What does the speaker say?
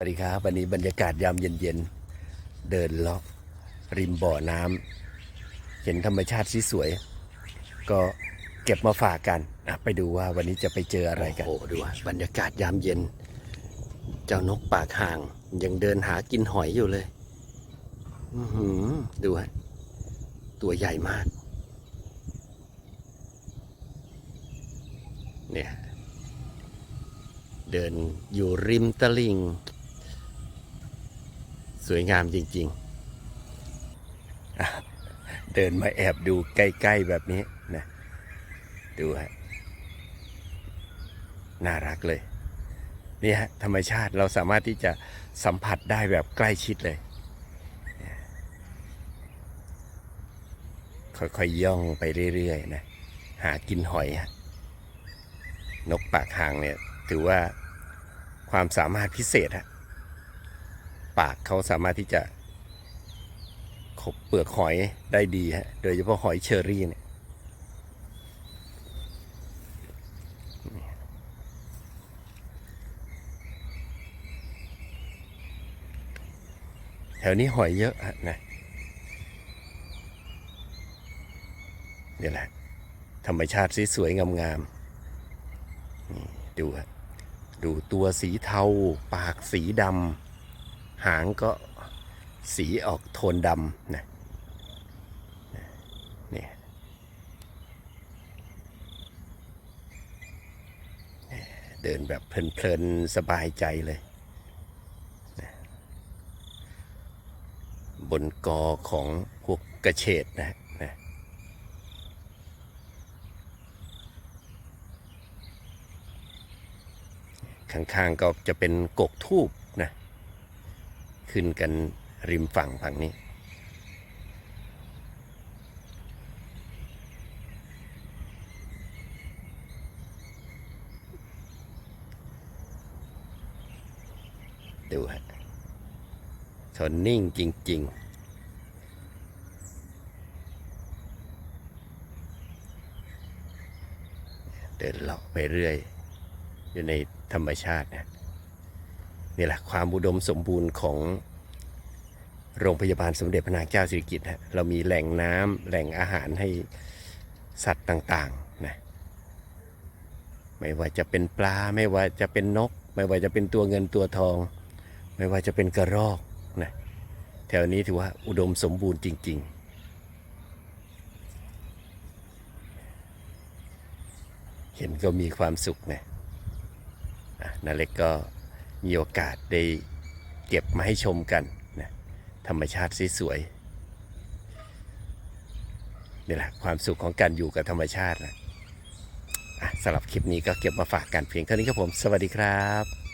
สวัสดีครับวันนี้บรรยากาศยามเย็นๆ เดินเลาะริมบ่อน้ำเห็นธรรมชาติสวยๆก็เก็บมาฝากกันไปดูว่าวันนี้จะไปเจออะไรกันโอ้โหดูว่าบรรยากาศยามเย็น เจ้านกปากห่าง ยังเดินหากินหอยอยู่เลยอือหือดูฮะตัวใหญ่มาก เนี่ย เดินอยู่ริมตลิ่ง สวยงามจริงๆ เดินมาแอบดูใกล้ๆแบบนี้นะ ดูฮะ น่ารักเลย นี่ฮะ ธรรมชาติเราสามารถที่จะสัมผัสได้แบบใกล้ชิดเลย ค่อยๆย่องไปเรื่อยๆนะ หากินหอยฮะ นกปากหางเนี่ย ถือว่าความสามารถพิเศษฮะ ปากเขาสามารถที่จะขบเปลือกหอยได้ดีฮะ โดยเฉพาะหอยเชอรี่เนี่ย แถวนี้หอยเยอะฮะนะนี่แหละ ธรรมชาติสวยๆงามๆนี่ดูฮะดูตัวสีเทา ปากสีดำ หางก็สีออกโทนดำนะนี่เดินแบบเพลินๆ สบายใจเลย บนกอของพวกกระเฉดนะนะข้างๆก็จะเป็นกกทูบ ขึ้นกันริมฝั่งฝั่งนี้ ดูฮะเขานิ่งจริง ๆเดินเลาะไปเรื่อย อยู่ในธรรมชาตินะ นี่แหละความอุดมสมบูรณ์ของโรงพยาบาลสมเด็จพระนางเจ้าสิริกิติ์ฮะเรามีแหล่งน้ำแหล่งอาหารให้สัตว์ต่างๆนะไม่ว่าจะเป็นปลาไม่ว่าจะเป็นนก ไม่ว่าจะเป็นตัวเงินตัวทอง ไม่ว่าจะเป็นกระรอกนะแถวนี้ถือว่าอุดมสมบูรณ์จริง ๆเห็นก็มีความสุขนะอะนาเล็กก็ มีโอกาสได้เก็บมาให้ชมกันนะธรรมชาติสวยๆนี่แหละความสุขของการอยู่กับธรรมชาตินะอะสำหรับคลิปนี้ก็เก็บมาฝากกันเพียงเท่านี้ครับผม สวัสดีครับ